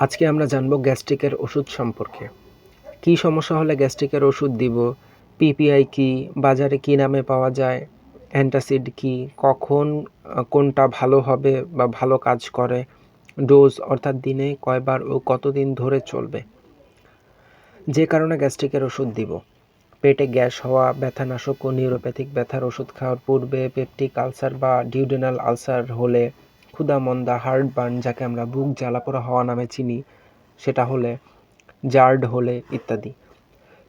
আজকে আমরা জানব গ্যাস্ট্রিকের ওষুধ সম্পর্কে। কী সমস্যা হলে গ্যাস্ট্রিকের ওষুধ দিব? পিপিআই কি? বাজারে কি নামে পাওয়া যায়? অ্যান্টাসিড কি? কখন কোনটা ভালো হবে বা ভালো কাজ করে? ডোজ অর্থাৎ দিনে কয়বার ও কতদিন ধরে চলবে? যে কারণে গ্যাস্ট্রিকের ওষুধ দিব। পেটে গ্যাস হওয়া, ব্যথানাশক ও নিউরোপ্যাথিক ব্যথার ওষুধ খাওয়ার পূর্বে পেপটিক আলসার বা ডিউডেনাল আলসার হলে ক্ষুধামন্দা হার্ট বার্ন যাকে আমরা বুক জ্বালাপোড়া হওয়া নামে চিনি, সেটা হলে জার্ড হলে ইত্যাদি।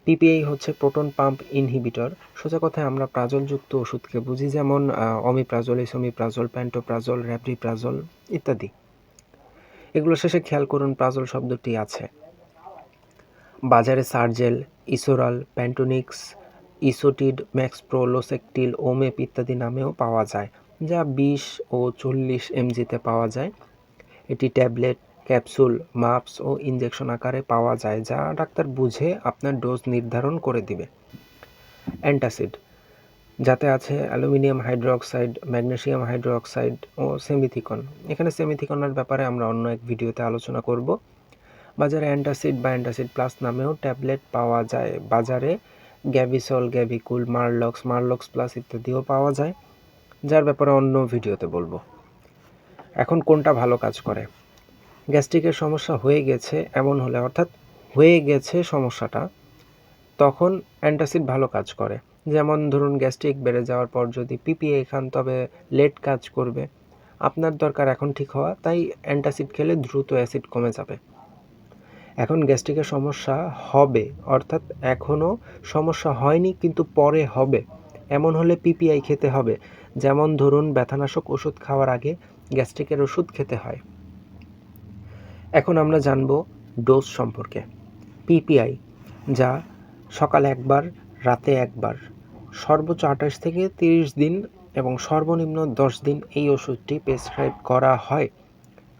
পিপিআই হচ্ছে প্রোটন পাম্প ইনহিবিটর সোজা কথায় আমরা প্রাজলযুক্ত ওষুধকে বুঝি, যেমন অমিপ্রাজল ইসোমিপ্রাজল প্যান্টোপ্রাজল র্যাপ্রিপ্রাজল ইত্যাদি। এগুলো শেষে খেয়াল করুন, প্রাজল শব্দটি আছে। বাজারে Sergel, Esoral, Pantonix, Esotid Maxpro Losectil, Omep ইত্যাদি নামেও পাওয়া যায়। যা বিশ ও চল্লিশ এমজিতে পাওয়া যায়। এটি ট্যাবলেট, ক্যাপসুল, মাপস ও ইনজেকশন আকারে পাওয়া যায়, যা ডাক্তার বুঝে আপনার ডোজ নির্ধারণ করে দিবে। অ্যান্টাসিড, যাতে আছে অ্যালুমিনিয়াম হাইড্রোক্সাইড, ম্যাগনেসিয়াম হাইড্রোক্সাইড ও সেমিথিকন। এখানে সেমিথিকনের ব্যাপারে আমরা অন্য এক ভিডিওতে আলোচনা করব। বাজারে অ্যান্টাসিড বা অ্যান্টাসিড প্লাস নামেও ট্যাবলেট পাওয়া যায়। বাজারে গ্যাভিসল, গ্যাভিকুল, মারলক্স মারলক্স প্লাস ইত্যাদিও পাওয়া যায়। যার ব্যাপারে অন্য ভিডিওতে বলব। এখন কোনটা ভালো কাজ করে? গ্যাস্ট্রিকের সমস্যা হয়ে গেছে, এমন হলে, অর্থাৎ হয়ে গেছে সমস্যাটা, তখন অ্যান্টাসিড ভালো কাজ করে। যেমন ধরুন, গ্যাস্ট্রিক বেড়ে যাওয়ার পর যদি পিপিএ খান, তবে লেট কাজ করবে। আপনার দরকার এখন ঠিক হওয়া, তাই অ্যান্টাসিড খেলে দ্রুত অ্যাসিড কমে যাবে। এখন গ্যাস্ট্রিকের সমস্যা হবে, অর্থাৎ এখনও সমস্যা হয়নি, কিন্তু পরে হবে। এমন হলে পিপিআই খেতে হবে। যেমন ধরুন ব্যথানাশক ওষুধ খাওয়ার আগে গ্যাস্ট্রিকের ওষুধ খেতে হয়। এখন আমরা জানব ডোজ সম্পর্কে। পিপিআই, যা সকালে একবার, রাতে একবার, সর্বোচ্চ আঠাশ থেকে তিরিশ দিন এবং সর্বনিম্ন দশ দিন এই ওষুধটি প্রেসক্রাইব করা হয়।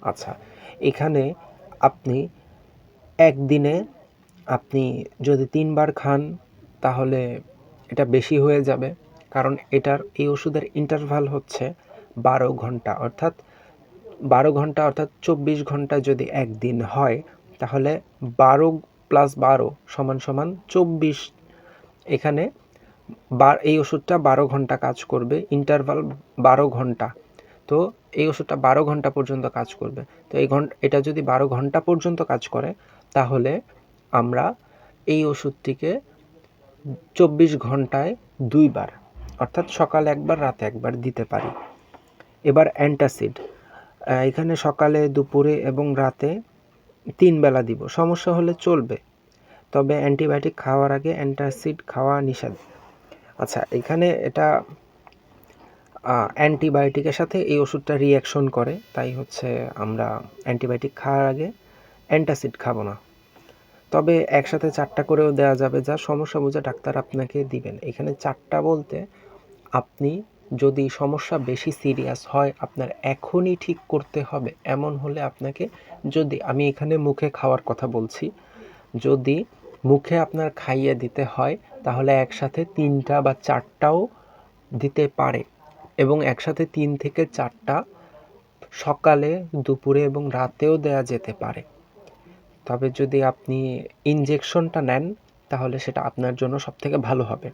আচ্ছা এখানে আপনি একদিনে আপনি যদি তিনবার খান, তাহলে এটা বেশি হয়ে যাবে। কারণ এটার এই ওষুধের ইন্টারভাল হচ্ছে বারো ঘণ্টা। অর্থাৎ বারো ঘণ্টা, অর্থাৎ চব্বিশ ঘণ্টা যদি একদিন হয়, তাহলে বারো প্লাস বারো সমান সমান চব্বিশ। এখানে বার, এই ওষুধটা বারো ঘণ্টা কাজ করবে ইন্টারভাল বারো ঘণ্টা। তো এই ওষুধটা বারো ঘণ্টা পর্যন্ত কাজ করবে। তো এই ঘণ্টা, এটা যদি বারো ঘণ্টা পর্যন্ত কাজ করে, তাহলে আমরা এই ওষুধটিকে চব্বিশ ঘন্টায় দুইবার অর্থাৎ সকালে একবার, রাতে একবার দিতে পারি। এবার অ্যান্টাসিড। এখানে সকালে, দুপুরে এবং রাতে তিন বেলা দিব। সমস্যা হলে চলবে। তবে অ্যান্টিবায়োটিক খাওয়ার আগে অ্যান্টাসিড খাওয়া নিষেধ। আচ্ছা এখানে এটা অ্যান্টিবায়োটিকের সাথে এই ওষুধটা রিয়াকশন করে। তাই হচ্ছে আমরা অ্যান্টিবায়োটিক খাওয়ার আগে অ্যান্টাসিড খাব না। তবে একসাথে চারটা করেও দেওয়া যাবে। যা সমস্যা বুঝে ডাক্তার আপনাকে দিবেন। এখানে চারটা বলতে আপনি যদি সমস্যা বেশি সিরিয়াস হয়, আপনার এখনই ঠিক করতে হবে। এমন হলে আপনাকে যদি, আমি এখানে মুখে খাওয়ার কথা বলছি, যদি মুখে আপনার খাইয়ে দিতে হয়, তাহলে একসাথে তিনটা বা চারটাও দিতে পারে এবং একসাথে তিন থেকে চারটা সকালে, দুপুরে এবং রাতেও দেয়া যেতে পারে। তবে যদি আপনি ইনজেকশনটা নেন, তাহলে সেটা আপনার জন্য সবথেকে ভালো হবে।